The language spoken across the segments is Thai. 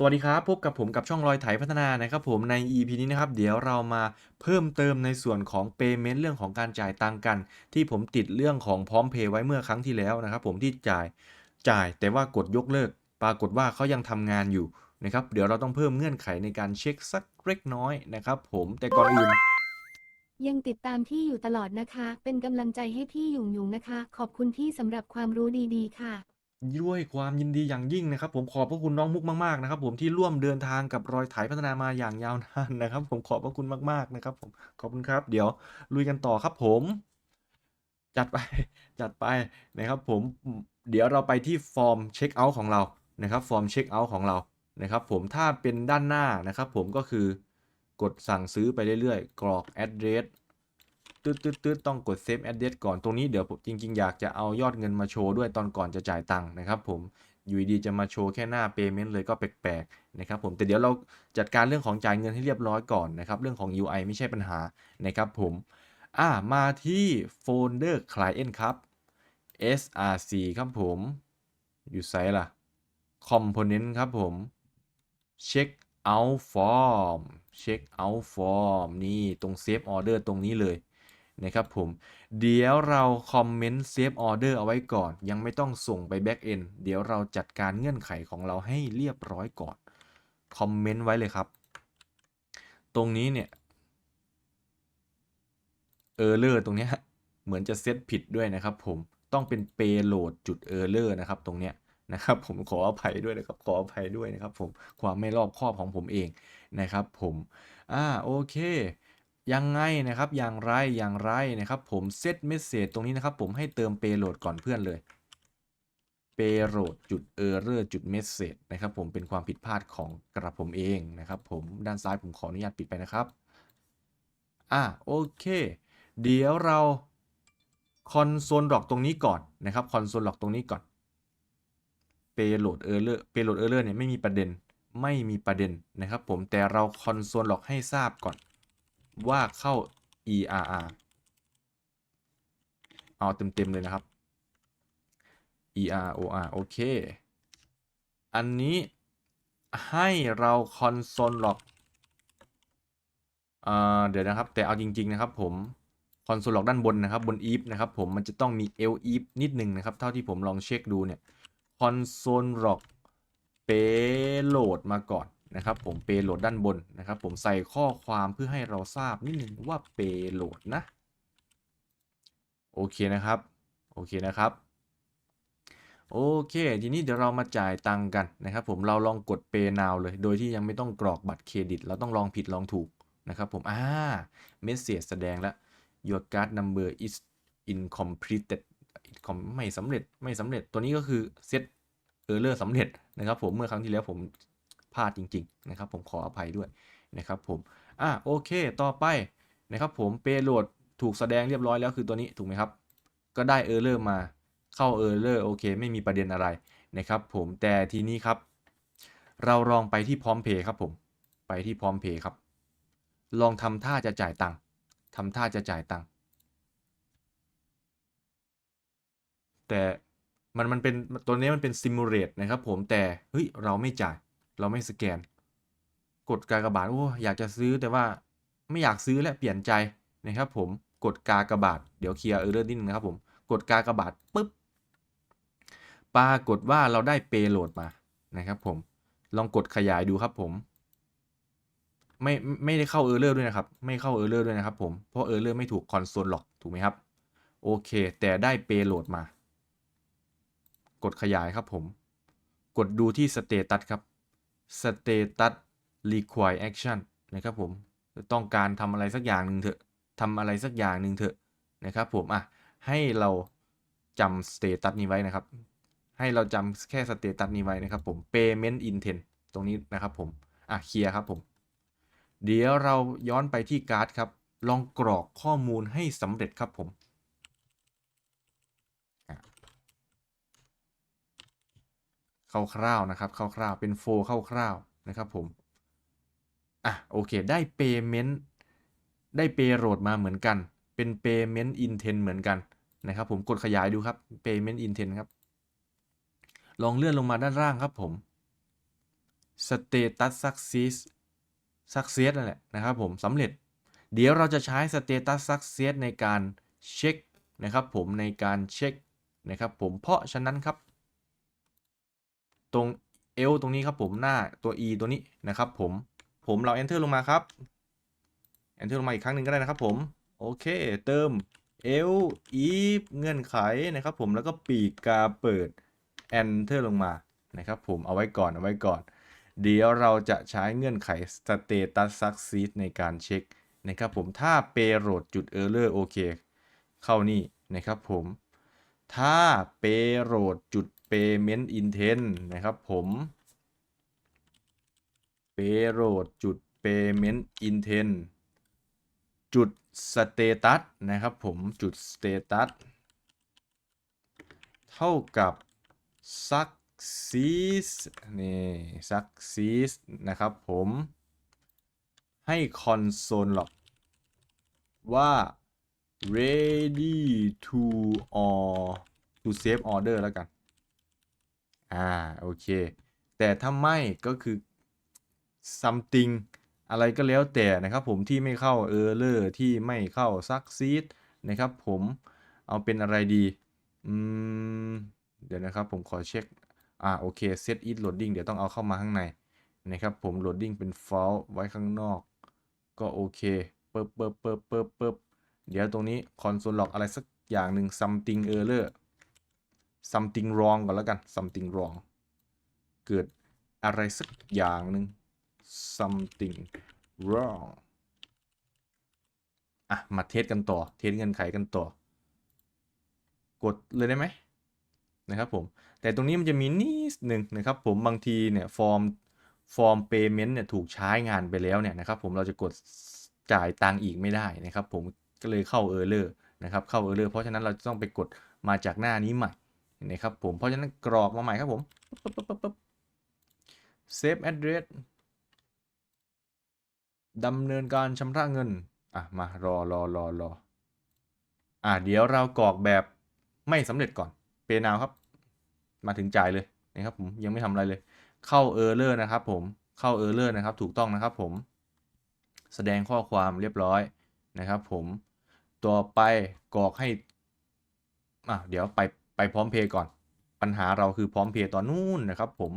สวัสดีครับ พบกับผมกับช่องรอยไถพัฒนานะครับผมใน EP นี้นะครับ เดี๋ยวเรามาเพิ่มเติมในส่วนของ Payment เรื่องของการจ่ายตังค์กัน ที่ผมติดเรื่องของพร้อมเพย์ไว้เมื่อครั้งที่แล้วนะครับผมที่จ่ายจ่าย แต่ว่ากดยกเลิก ปรากฏว่าเขายังทำงานอยู่นะครับเดี๋ยวเราต้องเพิ่มเงื่อนไขในการเช็คสักเล็กน้อยนะครับผมแต่ก่อนอื่น ยังติดตามพี่อยู่ตลอดนะคะ เป็นกำลังใจให้พี่หยุงหยุงนะคะ ขอบคุณพี่สำหรับความรู้ดีๆ ค่ะ ด้วยความยินดีอย่างยิ่งนะครับ ผมขอบพระคุณน้องมุกมากๆนะครับผมที่ร่วมเดินทางกับรอยไถพัฒนามาอย่างยาวนานนะครับ ผมขอบพระคุณมากๆนะครับ ผมขอบคุณครับ เดี๋ยวลุยกันต่อครับผม จัดไปจัดไปนะครับผมเดี๋ยวเราไปที่ฟอร์มเช็คเอาท์ของเรานะครับฟอร์มเช็คเอาท์ของเรานะครับ ผมถ้าเป็นด้านหน้านะครับ ผมก็คือกดสั่งซื้อไปเรื่อยๆ กรอก address ตืดตืดตืดต้องกด save address ก่อนตรงนี้เดี๋ยวผมจริง ๆ อยากจะเอายอดเงินมาโชว์ด้วยตอนก่อนจะจ่ายตังค์นะครับผมอยู่ดีจะมาโชว์แค่หน้า payment เลยก็แปลกๆนะครับผมแต่เดี๋ยวเราจัดการเรื่องของจ่ายเงินให้เรียบร้อยก่อนนะครับเรื่องของ UI ไม่ใช่ปัญหานะครับผมอ่ามาที่โฟลเดอร์ client ครับ src ครับผมอยู่ไซส์ล่ะ component ครับผม check out form check out form นี่ตรง save order ตรงนี้เลย นะครับผม เดี๋ยวเราคอมเมนต์ save order เอาไว้ก่อน ยังไม่ต้องส่งไป back end เดี๋ยวเราจัดการเงื่อนไขของเราให้เรียบร้อยก่อน คอมเมนต์ไว้เลยครับ ตรงนี้เนี่ยเออร์เลอร์ตรงเนี้ยเหมือนจะเซตผิดด้วยนะครับผมต้องเป็น payload จุด error นะครับตรงเนี้ยนะครับผมขออภัยด้วยนะครับขออภัยด้วยนะครับผมความไม่รอบคอบของผมเองนะครับผมอ่าโอเค ยังไงนะครับอย่างไรอย่างไรนะครับผมเซตเมสเซจตรงนี้นะครับผมให้เติม payload ก่อนเพื่อนเลย payload จุด error จุด message นะครับผมเป็นความผิดพลาดของกระผมเองนะครับผมด้านซ้ายผมขออนุญาตปิดไปนะครับอ่าโอเค เดี๋ยวเราคอนโซลล็อกตรงนี้ก่อนนะครับคอนโซลล็อกตรงนี้ก่อน payload error payload error เนี่ยไม่มีประเด็นไม่มีประเด็นนะครับผมแต่เราคอนโซลล็อกให้ทราบก่อน ว่าเข้า err เอาเต็มๆเลยนะครับ eror โอเค อันนี้ให้เราคอนโซลล็อกเดี๋ยวนะครับ แต่เอาจริง ๆ นะครับผมคอนโซลล็อกด้านบนนะครับ บน if นะครับผมมันจะต้องมี l if นิดนึงนะครับ เท่าที่ผมลองเช็คดูเนี่ยคอนโซลล็อก payload มาก่อน นะครับผม payload ด้านบนนะครับ ผมใส่ข้อความเพื่อให้เราทราบนิดนึงว่า payload นะ โอเคนะครับ โอเคนะครับ โอเค ทีนี้เดี๋ยวเรามาจ่ายตังกันนะครับ ผมเราลองกด Pay Now เลย โดยที่ยังไม่ต้องกรอกบัตรเครดิต เราต้องลองผิดลองถูกนะครับผมอ่าเมสเซจแสดงแล้ว your card number is incompleted ไม่สำเร็จไม่สำเร็จตัวนี้ก็คือเซตเออร์เลอร์สำเร็จนะครับผมเมื่อครั้งที่แล้วผม พลาดจริงๆนะครับผมขออภัยด้วยนะครับผมอ่าโอเคต่อไปนะครับผมเปโหลดถูกแสดงเรียบร้อยแล้วคือตัวนี้ถูกไหมครับ ก็ได้เออร์เลอร์มาเข้าเออร์เลอร์โอเค ไม่มีประเด็นอะไรนะครับผมแต่ทีนี้ครับ เราลองไปที่พร้อมเพย์ครับผมไปที่พร้อมเพย์ครับ ลองทำท่าจะจ่ายตังค์ทำท่าจะจ่ายตังค์แต่มันมันเป็นตัวนี้มันเป็นซิมูเลตนะครับผมแต่เฮ้ยเราไม่จ่าย เราไม่สแกน กดกากบาทโอ้อยากจะซื้อแต่ว่าไม่อยากซื้อและเปลี่ยนใจนะครับผมกดกากบาทเดี๋ยวเคลียร์เออร์เรอร์นิดนึงนะครับผมกดกากบาทปุ๊บปรากฏว่าเราได้เปโหลดมานะครับผมลองกดขยายดูครับผมไม่ไม่ได้เข้าเออร์เลอร์ด้วยนะครับ ไม่เข้าเออร์เลอร์ด้วยนะครับผมเพราะเออร์เลอร์ไม่ถูกคอนโซลหรอกถูกไหมครับ โอเค แต่ได้เปโหลดมา กดขยายครับผม กดดูที่สเตตัสครับ สเตตัส require action นะครับผมต้องการทำอะไรสักอย่างหนึ่งเถอะทำอะไรสักอย่างหนึ่งเถอะนะครับผมอะให้เราจำสเตตัสนี้ไว้นะครับ ให้เราจำแค่สเตตัสนี้ไว้นะครับผม payment intent ตรงนี้นะครับผมอะเคลียร์ครับผม เดี๋ยวเราย้อนไปที่การ์ดครับ ลองกรอกข้อมูลให้สำเร็จครับผม คร่าวๆนะครับคร่าวๆเป็นโฟคร่าวๆนะครับผมอะโอเคได้ payment ได้ payload มาเหมือนกัน เป็น payment intent เหมือนกันนะครับผมกดขยายดูครับ payment intent ครับ ลองเลื่อนลงมาด้านล่างครับผม status success success นั่นแหละนะครับผมสำเร็จ เดี๋ยวเราจะใช้ status success ในการเช็คนะครับผมในการเช็คนะครับผมเพราะฉะนั้นครับ ตรง L ตรงนี้ครับผมหน้าตัว E ตัวนี้นะครับผมผมเรา enter ลงมาครับ enter ลงมาอีกครั้งหนึ่งก็ได้นะครับผมโอเคเติม L if เงื่อนไขนะครับผมแล้วก็ปีกกาเปิด enter ลงมานะครับผมเอาไว้ก่อนเอาไว้ก่อน เดี๋ยวเราจะใช้เงื่อนไข status success ในการเช็คนะครับผมถ้า payload จุด error โอเคเข้านี่นะครับผม ถ้า payload จุด payment intent นะครับผม payload จุด payment intent จุด status นะครับผมจุด status เท่ากับ success นี่ success นะครับผมให้ console log ว่า ready to or to save order แล้วกัน อ่า โอเค แต่ถ้าไม่ก็คือ something อะไรก็แล้วแต่นะครับผมที่ไม่เข้า error ที่ไม่เข้า succeed นะครับผมเอาเป็นอะไรดี อืม เดี๋ยวนะครับผมขอเช็ค อ่า โอเค set it loading เดี๋ยวต้องเอาเข้ามาข้างในนะครับผม loading เป็น false ไว้ข้างนอก ก็โอเคเปิบเปิบเปิบเปิบเปิบ เดี๋ยวตรงนี้ console log อะไรสักอย่างหนึ่ง something error something wrong ก่อนแล้วกัน something wrong เกิดอะไรสักอย่างหนึ่ง something wrong อะ มาเทสกันต่อ เทสเงื่อนไขกันต่อ กดเลยได้ไหมนะครับผม แต่ตรงนี้มันจะมีนิดหนึ่งนะครับผมบางทีเนี่ยฟอร์มฟอร์ม payment เนี่ยถูกใช้งานไปแล้วเนี่ยนะครับผมเราจะกดจ่ายตังค์อีกไม่ได้นะครับผม ก็เลยเข้า error นะครับเข้า error เพราะฉะนั้นเราจะต้องไปกดมาจากหน้านี้ใหม่เห็นะครับผมเพราะฉะนั้นกรอกมาใหม่ครับผม save address ดำเนินการชำระเงินอะมารอรอรอรออะเดี๋ยวเรากรอกแบบไม่สำเร็จก่อนเปนาวครับ มาถึงจ่ายเลยนะครับผมยังไม่ทำอะไรเลย เข้า error นะครับผมเข้า error นะครับ ถูกต้องนะครับผมแสดงข้อความเรียบร้อยนะครับผม ต่อไปกรอกให้อะเดี๋ยวไปไปพร้อมเพย์ก่อน ปัญหาเราคือพร้อมเพย์ตอนนู้นนะครับ ผม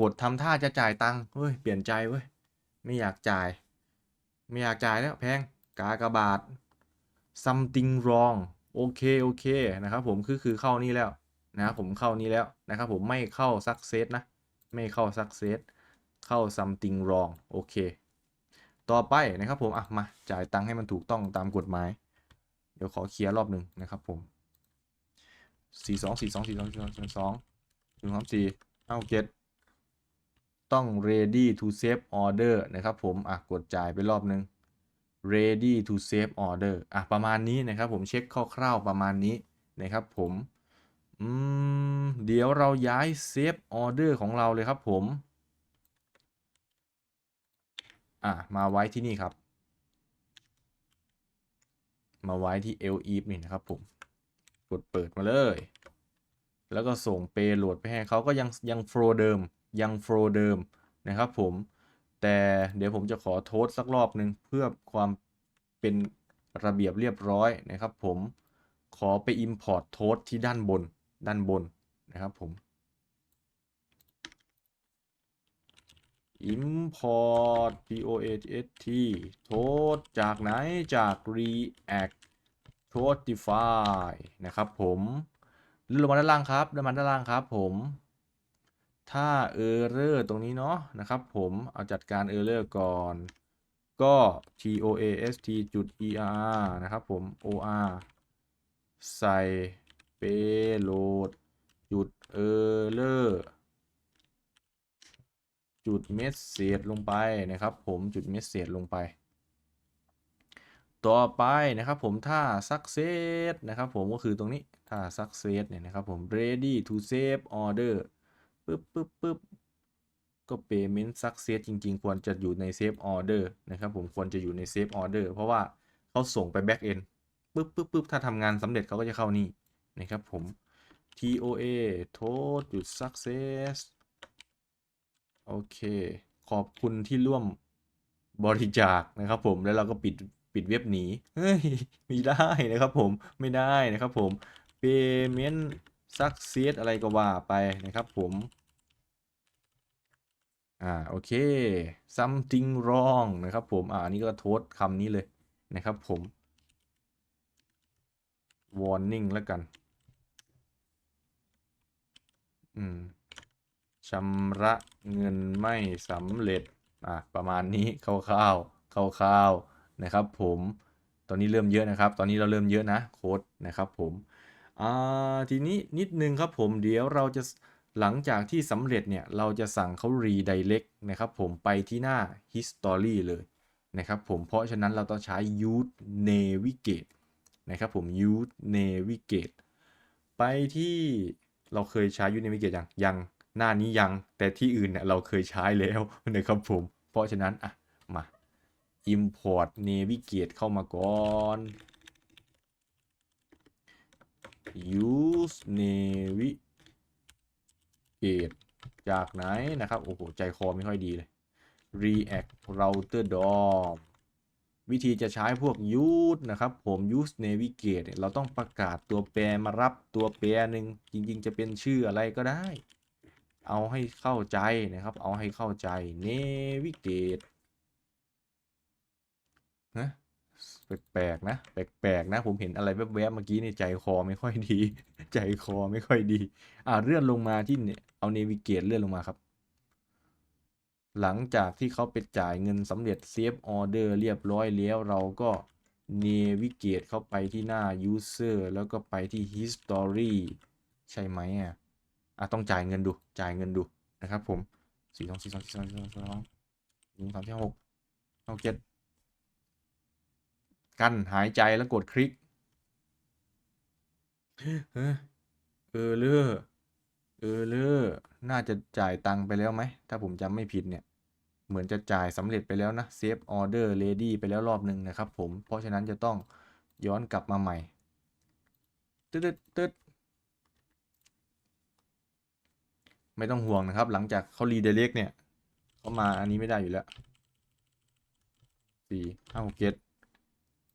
กดทำท่าจะจ่ายตังค์เฮ้ยเปลี่ยนใจเว้ยไม่อยากจ่าย ไม่อยากจ่ายแล้วแพงกากบาท something wrong โอเคโอเคนะครับผมคือคือเข้านี่แล้วนะครับผมเข้านี่แล้วนะครับผมไม่เข้า success นะ ไม่เข้า success เข้า something wrong โอเค ต่อไปนะครับผมอะมาจ่ายตังค์ให้มันถูกต้องตามกฎหมาย ดี๋ยวขอเคลียร์รอบหนึ่งนะครับผมสี่สองสี่สองสี่สองสี่สองสี่สองหนึ่งสามสี่ห้าหกเจ็ดต้อง ready to save order นะครับผม อะ กดจ่ายไปรอบนึง ready to save order อะ ประมาณนี้นะครับผม เช็คคร่าวๆประมาณนี้นะครับผม อืม เดี๋ยวเราย้าย save order ของเราเลยครับผม อะ มาไว้ที่นี่ครับ มาไว้ที่ l e v นี่นะครับผมกดเปิดมาเลย แล้วก็ส่ง payload ไปให้เขาก็ยังยังโฟลเดิมยังโฟลเดิมนะครับผมแต่เดี๋ยวผมจะขอโทษสักรอบหนึ่งเพื่อความเป็นระเบียบเรียบร้อยนะครับผมขอไป import โทษที่ด้านบนด้านบนนะครับผม import post โทษจากไหนจาก react toadify นะครับผมเลื่อนลงมาด้านล่างครับเลื่อนมาด้านล่างครับผมถ้า error ตรงนี้เนาะนะครับผมเอาจัดการ error ก่อน ก็ toast จุด er นะครับผม or ใส่ payload จุด error จุด message ลงไปนะครับ ผมจุด message ลงไป ต่อไปนะครับผมถ้า success นะครับผมก็คือตรงนี้ถ้า success เนี่ยนะครับผม ready to save order ปึ๊บปึ๊บปึ๊บก็ payment success จริง ๆ ควรจะอยู่ใน save order นะครับผมควรจะอยู่ใน save order เพราะว่าเขาส่งไป back end ปึ๊บปึ๊บปึ๊บถ้าทำงานสำเร็จเขาก็จะเข้านี่นะครับผม TOA total จุด success โอเค ขอบคุณที่ร่วมบริจาคนะครับผมแล้วเราก็ปิดปิดเว็บหนีเฮ้ยไม่ได้นะครับผมไม่ได้นะครับผม payment success อะไรก็ว่าไปนะครับผมอ่าโอเค something wrong นะครับผมอ่าอันนี้ก็โทษคำนี้เลยนะครับผม warning แล้วกัน อืม ชำระเงินไม่สำเร็จอะประมาณนี้คร่าวๆคร่าวๆนะครับ ผมตอนนี้เริ่มเยอะนะครับ ตอนนี้เราเริ่มเยอะนะโค้ดนะครับ ผมอ่าทีนี้นิดนึงครับผมเดี๋ยวเราจะหลังจากที่สำเร็จเนี่ยเราจะสั่งเขา redirect นะครับผมไปที่หน้า history เลยนะครับผมเพราะฉะนั้นเราต้องใช้ use navigate นะครับผม use navigate ไปที่เราเคยใช้ use navigate ยังยัง หน้านี้ยังแต่ที่อื่นเนี่ยเราเคยใช้แล้วนะครับผม เพราะฉะนั้นอะมา import navigate เข้ามาก่อน use navigate จากไหนนะครับ โอ้โห ใจคอไม่ค่อยดีเลย react router dom วิธีจะใช้พวก use นะครับผม use navigate เราต้องประกาศตัวแปรมารับตัวแปรหนึ่งจริง ๆ จะเป็นชื่ออะไรก็ได้ เอาให้เข้าใจนะครับ เอาให้เข้าใจ navigate นะแปลกๆนะ แปลกๆนะ ผมเห็นอะไรแวบๆเมื่อกี้ในใจคอไม่ค่อยดี ใจคอไม่ค่อยดี อ่าเลื่อนลงมาที่เนี่ยเอาเนวิเกตเลื่อนลงมาครับ หลังจากที่เขาไปจ่ายเงินสำเร็จเซฟออเดอร์เรียบร้อยแล้วเราก็เนวิเกตเข้าไปที่หน้า User แล้วก็ไปที่ History ใช่ไหมอะ อะต้องจ่ายเงินดูจ่ายเงินดูนะครับผมสี่สองสี่สองสี่สองสี่สองสี่สองหนึ่งสามสี่หกหกเจ็ดกั้นหายใจแล้วกดคลิกเออเลอเออเลอน่าจะจ่ายตังค์ไปแล้วไหม ถ้าผมจำไม่ผิดเนี่ย เหมือนจะจ่ายสำเร็จไปแล้วนะเซฟออเดอร์เลดี้ไปแล้วรอบหนึ่งนะครับผม เพราะฉะนั้นจะต้องย้อนกลับมาใหม่ ตึ๊ดตึ๊ดตึ๊ด ไม่ต้องห่วงนะครับ หลังจากเขารีเดเ c กเนี่ยเขามาอันนี้ไม่ได้อยู่แล้วสี่ห้าหกเจ็ด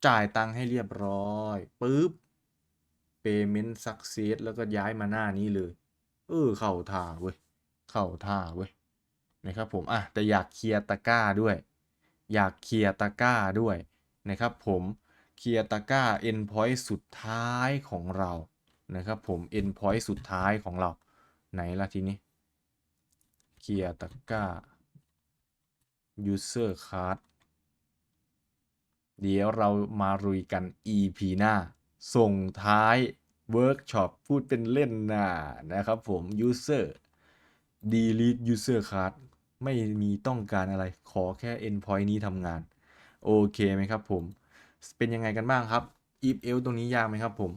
จ่ายตังค์ให้เรียบร้อยปุ๊บ payment success แล้วก็ย้ายมาหน้านี้เลย เออ เข้าท่าเว้ย เข้าท่าเว้ย นะครับผม อะ แต่อยากเคลียร์ตะกร้าด้วย อยากเคลียร์ตะกร้าด้วย นะครับผม เคลียร์ตะกร้า endpoint สุดท้ายของเรา นะครับผม endpoint สุดท้ายของเรา ไหนล่ะทีนี้ เคลียร์ตะกร้า user card เดี๋ยวเรามารุยกัน EP หน้า ส่งท้ายเวิร์กช็อปพูดเป็นเล่นนะนะครับผม User delete user card ไม่มีต้องการอะไรขอแค่ endpoint นี้ทำงาน โอเคไหมครับผม เป็นยังไงกันบ้างครับ if else ตรงนี้ยากไหมครับผม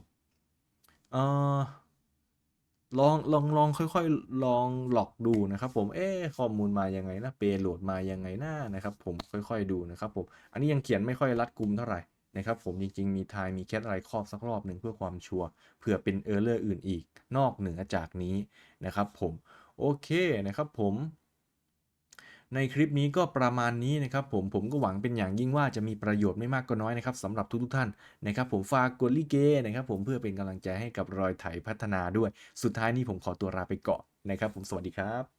เอ่อ ลองลองลองค่อยๆ ลองหลอกดูนะครับ ผมเอ๊ข้อมูลมายังไงนะเปโหลดมายังไงน้านะครับ ผมค่อยๆดูนะครับผมอันนี้ยังเขียนไม่ค่อยรัดกุมเท่าไหร่นะครับผมจริงๆมีทายมีแคทอะไรครอบสักรอบหนึ่งเพื่อความชัวร์เผื่อเป็นเออร์เลอร์อื่นอีก นอกเหนือจากนี้นะครับ ผมโอเคนะครับ ผม ในคลิปนี้ก็ประมาณนี้นะครับผมผมก็หวังเป็นอย่างยิ่งว่าจะมีประโยชน์ไม่มากก็น้อยนะครับสำหรับทุกๆท่านนะครับผมฝากกดลิเกนะครับผมเพื่อเป็นกำลังใจให้กับรอยไถพัฒนาด้วย สุดท้ายนี้ผมขอตัวลาไปก่อนนะครับผมสวัสดีครับ